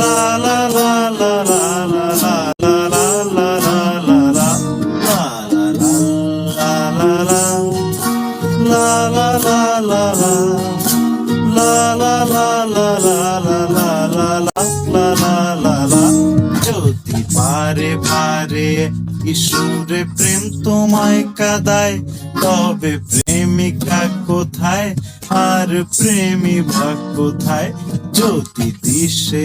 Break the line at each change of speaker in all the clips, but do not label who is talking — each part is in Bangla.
La la la যদি পারে পারে ঈশ্বরে প্রেম তোমায় কাদায় তবে প্রেমিকা কোথায় আর প্রেমী ভাগ কোথায় যদি দিশে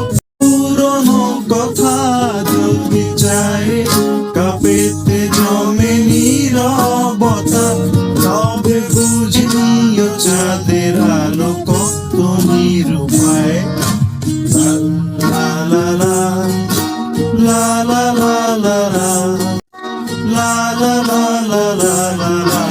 বুঝিও চাঁদের আলো কত নিরুপায় লা লা লা লা লা লা লা লা লা লা লা লা la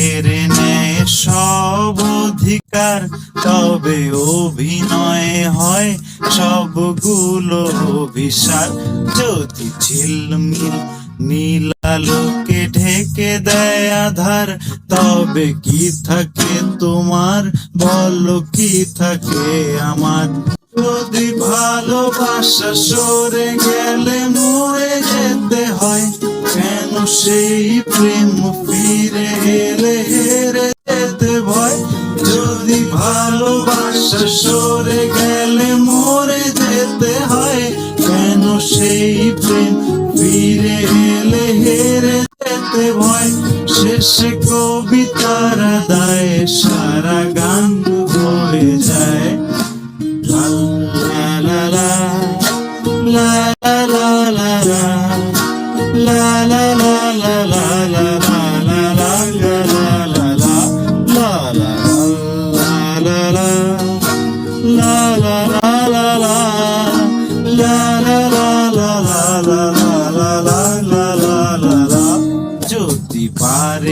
কেড়ে নেয় সব অধিকার, তবে অভিনয় হয় সবগুলো যদি ঝিলমিল নীলালোকে ঢেকে দেয় আধার, তবে কি থাকে তোমার? বলো কি থাকে আমার? যদি ভালোবাসা সরে গেলে মরে যেতে হয় সেই প্রেম ফিরে এলে হেরে যেতে ভয়। যদি ভালোবাসা সরে গেলে মরে যেতে হয়, কেন সেই প্রেম ফিরে এলে হেরে যেতে ভয়? শেষে কবিতারা দায় সারা